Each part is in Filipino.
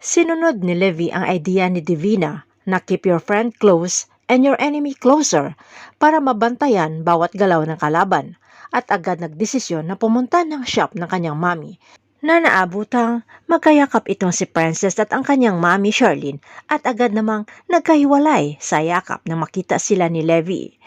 Sinunod ni Levi ang idea ni Divina na keep your friend close and your enemy closer para mabantayan bawat galaw ng kalaban at agad nagdesisyon na pumunta ng shop ng kanyang mami na naabutang magkayakap itong si Princess at ang kanyang mami Charlene at agad namang nagkahiwalay sa yakap nang makita sila ni Levi.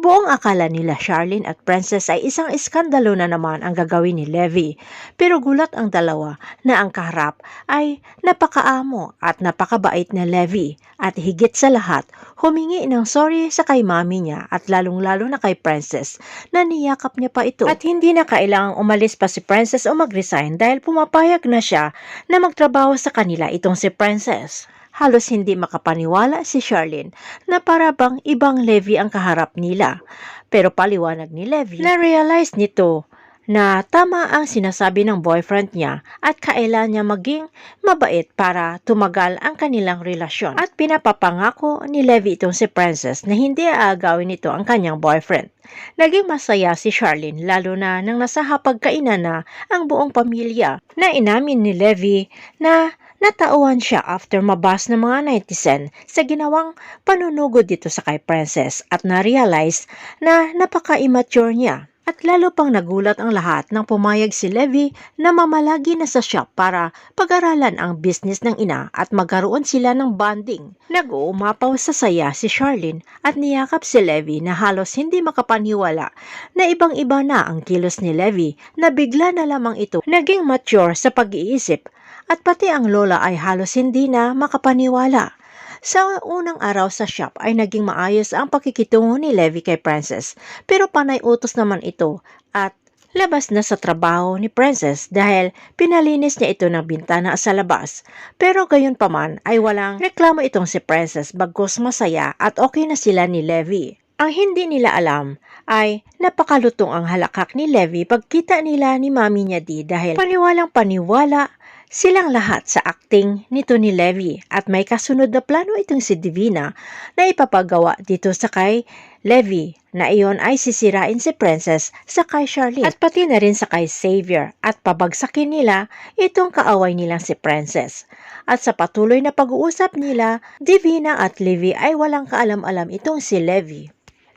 Buong akala nila Charlene at Princess ay isang iskandalo na naman ang gagawin ni Levi. Pero gulat ang dalawa na ang kaharap ay napakaamo at napakabait na Levi. At higit sa lahat, humingi ng sorry sa kay mami niya at lalong-lalo na kay Princess na niyakap niya pa ito. At hindi na kailangang umalis pa si Princess o mag-resign dahil pumapayag na siya na magtrabaho sa kanila itong si Princess. Halos hindi makapaniwala si Charlene na para bang ibang Levi ang kaharap nila. Pero paliwanag ni Levi na realize nito na tama ang sinasabi ng boyfriend niya at kailan niya maging mabait para tumagal ang kanilang relasyon. At pinapapangako ni Levi itong si Princess na hindi aagawin nito ang kanyang boyfriend. Naging masaya si Charlene lalo na nang nasa hapagkainan na ang buong pamilya na inamin ni Levi na Natauhan siya after mabas ng mga netizen sa ginawang panunugod dito sa kay Princess at na-realize na napaka-immature niya. At lalo pang nagulat ang lahat nang pumayag si Levi na mamalagi na sa shop para pag-aralan ang business ng ina at magkaroon sila ng bonding. Nag-uumapaw sa saya si Charlene at niyakap si Levi na halos hindi makapaniwala na ibang-iba na ang kilos ni Levi na bigla na lamang ito naging mature sa pag-iisip at pati ang lola ay halos hindi na makapaniwala. Sa unang araw sa shop ay naging maayos ang pakikitungo ni Levi kay Princess pero panay utos naman ito at labas na sa trabaho ni Princess dahil pinalinis niya ito ng bintana sa labas. Pero gayon pa man ay walang reklamo itong si Princess bagkos masaya at okay na sila ni Levi. Ang hindi nila alam ay napakalutong ang halakak ni Levi pagkita nila ni mami niya di dahil paniwalang paniwala silang lahat sa acting nito ni Levi at may kasunod na plano itong si Divina na ipapagawa dito sa kay Levi na iyon ay sisirain si Princess sa kay Charlene at pati na rin sa kay Xavier at pabagsakin nila itong kaaway nilang si Princess. At sa patuloy na pag-uusap nila, Divina at Levi ay walang kaalam-alam itong si Levi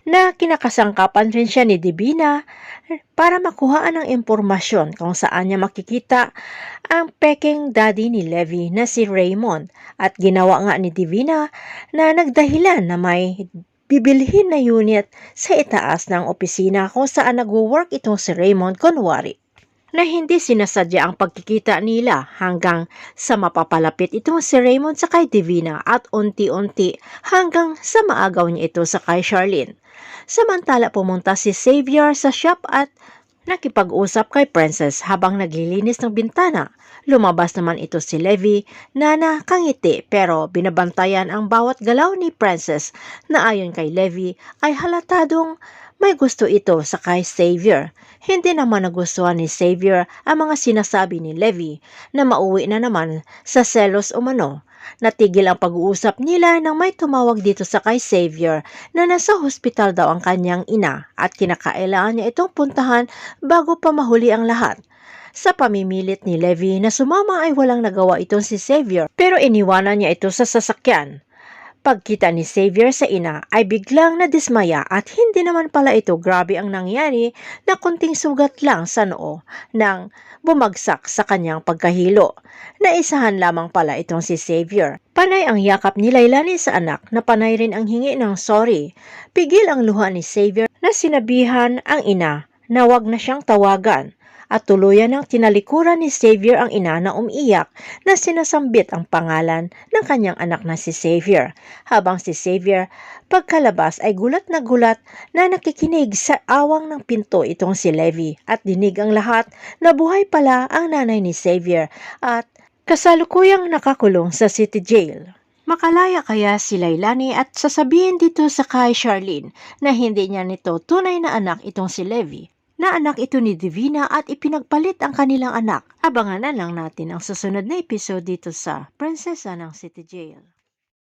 na kinakasangkapan rin siya ni Divina para makuhaan ng impormasyon kung saan niya makikita ang peking daddy ni Levi na si Raymond at ginawa nga ni Divina na nagdahilan na may bibilhin na unit sa itaas ng opisina kung saan nagwo-work itong si Raymond kunwari na hindi sinasadya ang pagkikita nila hanggang sa mapapalapit itong si Raymond sa kay Divina at unti-unti hanggang sa maagaw niya ito sa kay Charlene. Samantala pumunta si Xavier sa shop at nakipag-usap kay Princess habang naglilinis ng bintana. Lumabas naman ito si Levi na nakangiti pero binabantayan ang bawat galaw ni Princess na ayon kay Levi ay halatadong may gusto ito sa kay Xavier. Hindi naman nagustuhan ni Xavier ang mga sinasabi ni Levi na mauwi na naman sa selos umano. Natigil ang pag-uusap nila nang may tumawag dito sa kay Xavier na nasa hospital daw ang kanyang ina at kinakailangan niya itong puntahan bago pa mahuli ang lahat. Sa pamimilit ni Levi na sumama ay walang nagawa itong si Xavier pero iniwanan niya ito sa sasakyan. Pagkita ni Xavier sa ina ay biglang nadismaya at hindi naman pala ito grabe ang nangyari na kunting sugat lang sa noo nang bumagsak sa kanyang pagkahilo. Naisahan lamang pala itong si Xavier. Panay ang yakap ni Lailani sa anak na panay rin ang hingi ng sorry. Pigil ang luha ni Xavier na sinabihan ang ina na wag na siyang tawagan at tuluyan ng tinalikuran ni Xavier ang ina na umiiyak na sinasambit ang pangalan ng kanyang anak na si Xavier. Habang si Xavier pagkalabas ay gulat na gulat na nakikinig sa awang ng pinto itong si Levi at dinig ang lahat na buhay pala ang nanay ni Xavier at kasalukuyang nakakulong sa city jail. Makalaya kaya si Lailani at sasabihin dito sa kay Charlene na hindi niya nito tunay na anak itong si Levi na anak ito ni Divina at ipinagpalit ang kanilang anak. Abangan na lang natin ang susunod na episode dito sa Prinsesa ng City Jail.